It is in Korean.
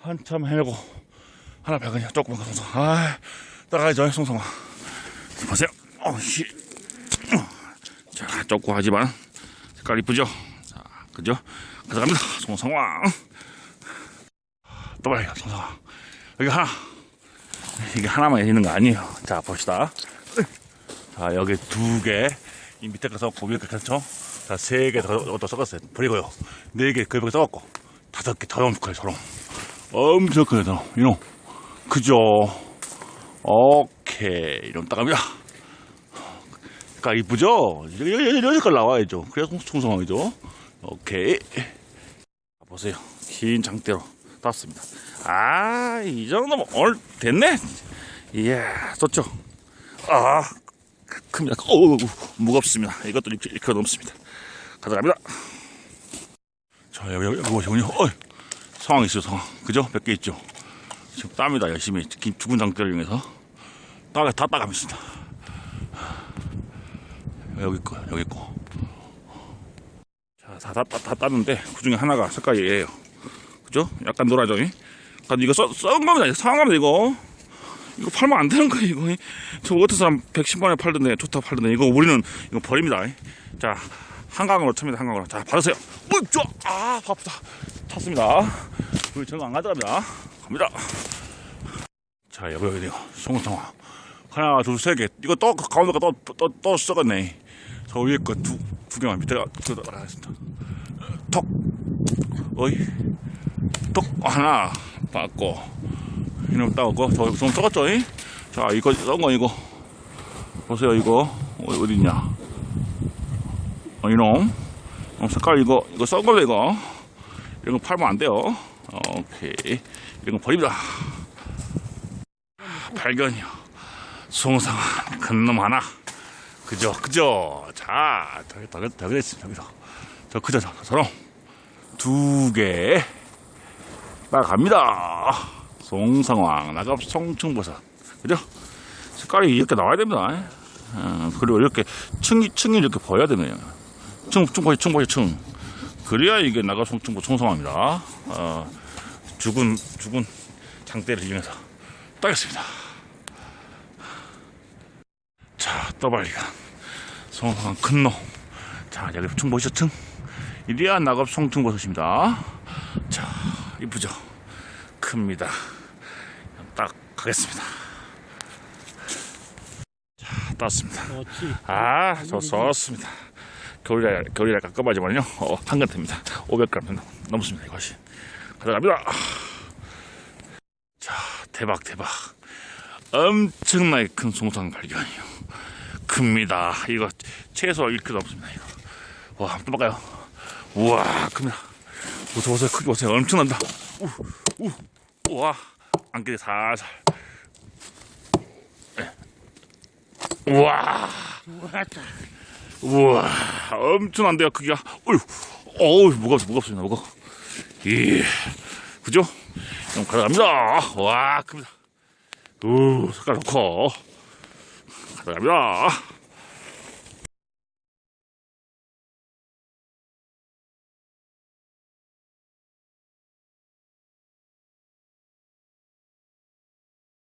한참 헤매고 하나 발견이야 조그만 거 송송 아 따라가야죠 송송아. 보세요. 어 씨. 자 조금 하지만 색깔 이쁘죠? 자 그죠? 가져갑니다 송송아. 또 봐요 송송아. 여기 하나. 이게 하나만 있는 거 아니에요. 자 봅시다. 자 여기 두 개 이 밑에 가서 고비를 그렇죠? 자 세 개더 썩었어요. 버리고요. 네 개 그벽에 썩었고 다섯 개 더러운 거예요 저런 엄청 크게 더 이놈 그죠? 오케이. 이놈 따갑니다. 색깔 이쁘죠? 여기 여기 여기 색깔 나와야죠. 그래야 풍성하죠. 오케이. 보세요. 긴 장대로 땄습니다. 아 이 정도면 오늘 됐네? 이야 좋죠? 아 큽니다. 어우 무겁습니다. 이것도 이렇게, 이렇게 넘습니다. 가져갑니다 자 여기 여기 보시군요 어 상황이 있어요 상황. 그죠? 몇개 있죠? 지금 땀이다 열심히. 긴 죽은 장대를 이용해서. 따가 다 따가고 있습니다. 여기 있고 여기 있고 자 다 다, 다, 땄는데 그 중에 하나가 색깔이 얘예요. 그죠? 약간 노라져 근데 이거 써, 썩은 겁니다. 상한 겁니다 이거. 이거 팔면 안 되는 거예요 이거. 저 어떤 사람 110만에 팔던데 좋다 팔던데. 이거 우리는 이거 버립니다. 자 한강으로 칩니다 한강으로. 자 받으세요. 으쌰 아. 바쁘다. 찼습니다. 우리 저거 안 가져갑니다. 갑니다. 자 여기 여기 송성화 하나 둘 세 개. 이거 또 가운데가 또 또 또 썩었네. 저 위에 거 두 두 개만 밑에가 들어가겠습니다. 톡. 어이. 톡. 하나. 받고. 이놈 따고. 저 좀 썩었죠 이? 자 이거 썩은 거 이거. 보세요 이거. 어, 어디 있냐 어, 이놈. 어, 색깔 이거 이거 거 이거. 이런 거 팔면 안 돼요. 오케이. 이런 거 버립니다. 발견이요. 송상한 큰놈 하나. 그죠 그죠 자더 그랬습니다. 여기서. 저 그죠 저, 저럼 두개 나갑니다. 송상황 나갑 송충버섯. 그죠? 색깔이 이렇게 나와야 됩니다. 어, 그리고 이렇게 층이 층이 이렇게 보여야 되네요 층, 층 보여 층 보여 층 그래야 이게 나갑 송충버 송상황입니다 어, 죽은 죽은 장대를 이용해서 따겠습니다 자, 떠발리가 송성한 큰 놈. 자, 여기 층 보이죠, 층? 이리야 낙엽 송충버섯입니다. 자, 이쁘죠? 큽니다. 딱 가겠습니다. 자, 땄습니다. 그렇지. 아, 저 썼습니다. 겨울이라, 겨울이라 깎아마지만요. 어, 한 근태입니다. 500g 넘습니다, 이것이. 가져갑니다. 자, 대박, 대박. 엄청나게 큰 송상 발견이요. 큽니다. 이거 최소 1kg 넘습니다. 이거. 와, 한번 봐봐요. 우와, 큽니다. 보세요, 보세요. 크기 보세요. 엄청난다. 우, 우, 우와. 안길이 살살. 예. 우와. 왔다. 우와. 엄청난데요, 크기가. 어휴, 어우, 무겁, 무겁습니다. 무거워. 예. 그죠? 그럼 가져갑니다. 와, 큽니다. 우, 색깔 좋고. 가져갑니다.